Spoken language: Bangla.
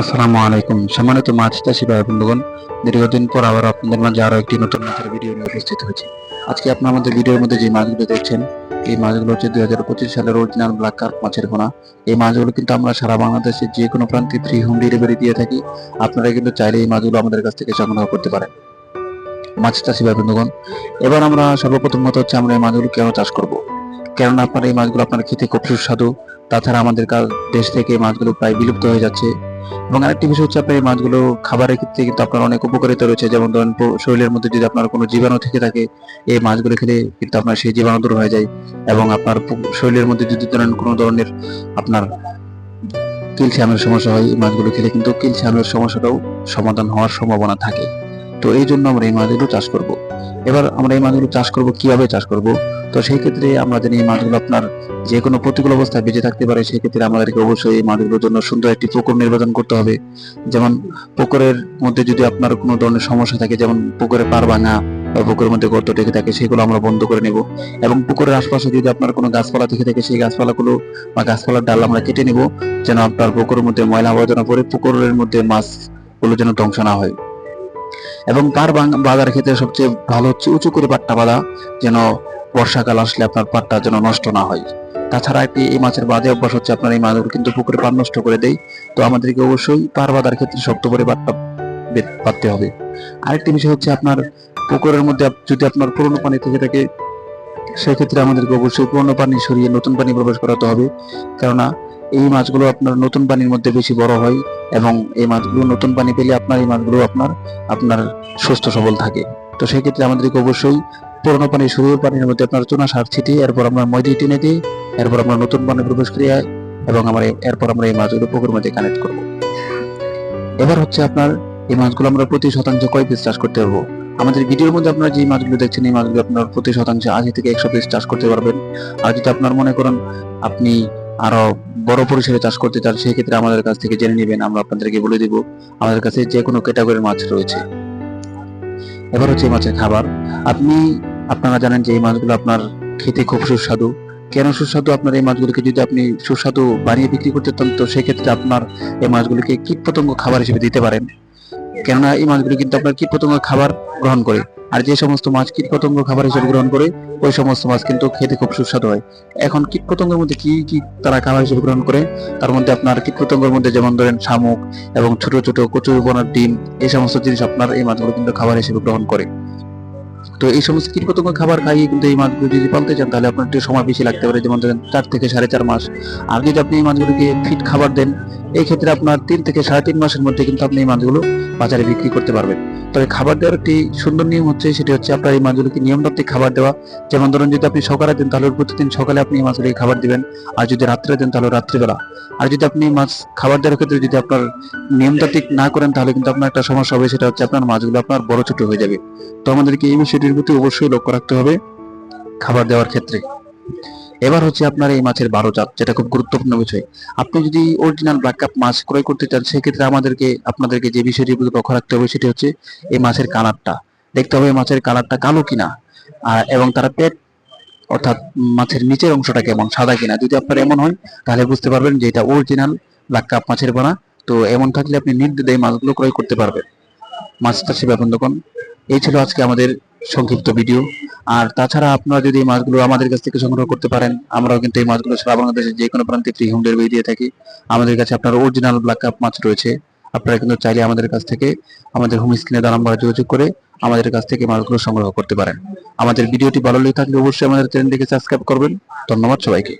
আসসালামু আলাইকুম। সম্মানিত মাছ চাষি ভাই বন্ধুগণ, দীর্ঘদিন পর আবার আপনাদের মাঝে আরও একটি নতুন মাছের ভিডিও নিয়ে উপস্থিত হয়েছি। আজকে আপনার আমাদের ভিডিওর মধ্যে যে মাছগুলো দেখছেন, এই মাছগুলো হচ্ছে দুই হাজার পঁচিশ সালের অরিজিনাল ব্ল্যাক কার্প মাছের পোনা এই মাছগুলো কিন্তু আমরা সারা বাংলাদেশে যে কোনো প্রান্তে ফ্রি হোম ডেলিভারি দিয়ে থাকি। আপনারা কিন্তু চাইলে এই মাছগুলো আমাদের কাছ থেকে সংগ্রহ করতে পারেন। মাছ চাষি ভাই বন্ধুগণ, এবার আমরা সর্বপ্রথম কথা হচ্ছে আমরা এই মাছগুলো কেন চাষ করব? কেননা আপনার এই মাছগুলো আপনার খেতে খুব সুস্বাদু। তাছাড়া আমাদের দেশ থেকে মাছগুলো প্রায় বিলুপ্ত হয়ে যাচ্ছে। এবং আরেকটি বিষয় হচ্ছে আপনার এই মাছগুলো খাবারের ক্ষেত্রে কিন্তু আপনার অনেক উপকারিতা রয়েছে। যেমন ধরেন শরীরের মধ্যে যদি আপনার কোনো জীবাণু থেকে থাকে, এই মাছগুলো খেলে কিন্তু আপনার সেই জীবাণু দূর হয়ে যায় এবং আপনার শরীরের মধ্যে যদি ধরেন কোনো ধরনের আপনার ক্যালসিয়ামের সমস্যা হয়, এই মাছগুলো খেলে কিন্তু ক্যালসিয়ামের সমস্যাটাও সমাধান হওয়ার সম্ভাবনা থাকে। তো এই জন্য আমরা এই মাছগুলো চাষ করব। এবার আমরা এই মাছগুলো চাষ করব, কীভাবে চাষ করব? তো সেই ক্ষেত্রে আমরা জানি এই মাছগুলো আপনার যে কোনো প্রতিকূল অবস্থায় বেঁচে থাকতে পারে, সেই ক্ষেত্রে আমাদেরকে অবশ্যই এই মাছগুলোর জন্য সুন্দর একটি পুকুর নির্বাচন করতে হবে। যেমন পুকুরের মধ্যে যদি আপনার কোনো ধরনের সমস্যা থাকে, যেমন পুকুরে পার ভাঙা বা পুকুরের মধ্যে গর্ত টেকে থাকে, সেগুলো আমরা বন্ধ করে নেব। এবং পুকুরের আশপাশে যদি আপনার কোনো গাছপালা থেকে থাকে, সেই গাছপালাগুলো বা গাছপালার ডাল আমরা কেটে নেব, যেন আপনার পুকুরের মধ্যে ময়লা আবর্জনা পড়ে, পুকুরের মধ্যে মাছগুলো যেন ধ্বংস না হয়। এবং বাং- বাঁধার ক্ষেত্রে সবচেয়ে ভালো হচ্ছে উঁচু করে পাট্টা বাঁধা, যেন বর্ষাকাল আসলে আপনার পাটটা যেন নষ্ট না হয়। তাছাড়া একটি এই মাছের বাজে অভ্যাস হচ্ছে আপনার এই মাছগুলো কিন্তু পুকুরে পার নষ্ট করে দেয় তো আমাদেরকে অবশ্যই পার বাঁধার ক্ষেত্রে শক্ত করে পাটটা বাঁধতে হবে। আরেকটি বিষয় হচ্ছে আপনার পুকুরের মধ্যে যদি আপনার পুরনো পানি থেকে থাকে, সেক্ষেত্রে আমাদেরকে অবশ্যই পুরনো পানি সরিয়ে নতুন পানি প্রবেশ করাতে হবে। কেননা এই মাছগুলো আপনার নতুন পানির মধ্যে বেশি বড় হয় এবং এই মাছগুলো নতুন পানি পেলে আপনার, এই মাছগুলো আপনার আপনার সুস্থ সবল থাকে। তো সেক্ষেত্রে আমাদেরকে অবশ্যই পুরনো পানি সরিয়ে পানির মধ্যে আপনার চুনা সার ছিটিয়ে, এরপর আমরা ময়দি টেনে দিই এরপর আমরা নতুন পানি প্রবেশ করিয়ে এবং আমরা এরপর আমরা এই মাছগুলো পুকুরের মধ্যে কানেক্ট করব। এবার হচ্ছে আপনার, এই মাছগুলো আমরা প্রতি শতাংশে কয় পিস চাষ করতে পারব? আমাদের ভিডিওর মধ্যে আপনারা যে মাছগুলো দেখছেন, এই মাছগুলো আপনার প্রতি শতাংশে আশি থেকে একশো পিস চাষ করতে পারবেন। আর যদি আপনার মনে করেন আপনি আরও বড় পরিসরে চাষ করতে চান সেই ক্ষেত্রে আমাদের কাছ থেকে জেনে নেবেন, আমরা আপনাদেরকে বলে দিব আমাদের কাছে যে কোনো ক্যাটাগরির মাছ রয়েছে। এবার হচ্ছে এই মাছের খাবার। আপনি, আপনারা জানেন যে এই মাছগুলো আপনার খেতে খুব সুস্বাদু। কেন সুস্বাদু? আপনার এই মাছগুলোকে যদি আপনি সুস্বাদু বানিয়ে বিক্রি করতে চান, তো সেক্ষেত্রে আপনার এই মাছগুলোকে কীট পতঙ্গ খাবার হিসেবে দিতে পারেন। কেননা এই মাছগুলো কিন্তু আপনার কীট পতঙ্গ খাবার গ্রহণ করে। আর যে সমস্ত মাছ কীট পতঙ্গ খাবার হিসেবে গ্রহণ করে, ওই সমস্ত মাছ কিন্তু খেতে খুব সুস্বাদু হয়। এখন কীট পতঙ্গের মধ্যে কি কি তারা খাবার হিসেবে গ্রহণ করে? তার মধ্যে আপনার কীট পতঙ্গের মধ্যে যেমন ধরেন শামুক এবং ছোট ছোট কচুর বোনার ডিম, এই সমস্ত জিনিস আপনার এই মাছগুলো কিন্তু খাবার হিসেবে গ্রহণ করে। তো এই সমস্ত কীটপতঙ্গ খাবার খাইয়ে কিন্তু এই মাছগুলো যদি পালতে চান, তাহলে আপনার একটু সময় বেশি লাগতে পারে, যেমন ধরেন চার থেকে সাড়ে চার মাস। আর যদি আপনি এই মাছগুলোকে ফিট খাবার দেন এই ক্ষেত্রে আপনার তিন থেকে সাড়ে তিন মাসের মধ্যে কিন্তু আপনি এই মাছগুলো বাজারে বিক্রি করতে পারবেন। তবে খাবার দেওয়ার একটি সুন্দর নিয়ম হচ্ছে, সেটি হচ্ছে আপনার এই মাছগুলোকে নিয়মতান্ত্রিক খাবার দেওয়া। যেমন ধরুন, যদি আপনি সকালে দেন, তাহলে প্রতিদিন সকালে আপনি এই মাছগুলোকে খাবার দিবেন। আর যদি রাত্রে দেন, তাহলে রাত্রিবেলা। আর যদি আপনি মাছ খাবার দেওয়ার ক্ষেত্রে যদি আপনার নিয়মতান্ত্রিক না করেন, তাহলে কিন্তু আপনার একটা সমস্যা হবে, সেটা হচ্ছে আপনার মাছগুলো আপনার বড় ছোট হয়ে যাবে। তো আমাদেরকে এই বিষয়টির প্রতি অবশ্যই লক্ষ্য রাখতে হবে খাবার দেওয়ার ক্ষেত্রে। এবার হচ্ছে আপনার এই মাছের বারো জাত, যেটা খুব গুরুত্বপূর্ণ বিষয়। আপনি যদি অরিজিনাল ব্ল্যাক কাপ মাছ ক্রয় করতে চান, সেক্ষেত্রে আমাদেরকে, আপনাদেরকে যে বিষয়টির প্রতি লক্ষ্য রাখতে হবে, সেটি হচ্ছে এই মাছের কালারটা। দেখতে হবে মাছের কালারটা কালো কিনা, আর এবং তারা পেট, অর্থাৎ মাছের নিচের অংশটা কেমন, সাদা কিনা। যদি আপনার এমন হয়, তাহলে বুঝতে পারবেন যে এটা অরিজিনাল ব্ল্যাক কাপ মাছের বানা। তো এমন থাকলে আপনি নির্দ্বিধায় মাছগুলো ক্রয় করতে পারবেন। মাছ চাষি ব্যাপন এই ছিল আজকে আমাদের সংক্ষিপ্ত ভিডিও আর তাছাড়া আপনারা যদি এই মাছগুলো আমাদের কাছ থেকে সংগ্রহ করতে পারেন, আমরাও কিন্তু এই মাছগুলো সারা বাংলাদেশের যে কোনো প্রান্তে ফ্রি হোম ডেলিভারি দিয়ে থাকি। আমাদের কাছে আপনার অরিজিনাল ব্ল্যাক কাপ মাছ রয়েছে। আপনারা কিন্তু চাইলে আমাদের কাছ থেকে আমাদের হোম স্ক্রিনে দাম নাম্বার যোগাযোগ করে আমাদের কাছ থেকে মাছগুলো সংগ্রহ করতে পারেন। আমাদের ভিডিওটি ভালো লেগে থাকলে অবশ্যই আমাদের চ্যানেলটিকে সাবস্ক্রাইব করবেন। ধন্যবাদ সবাইকে।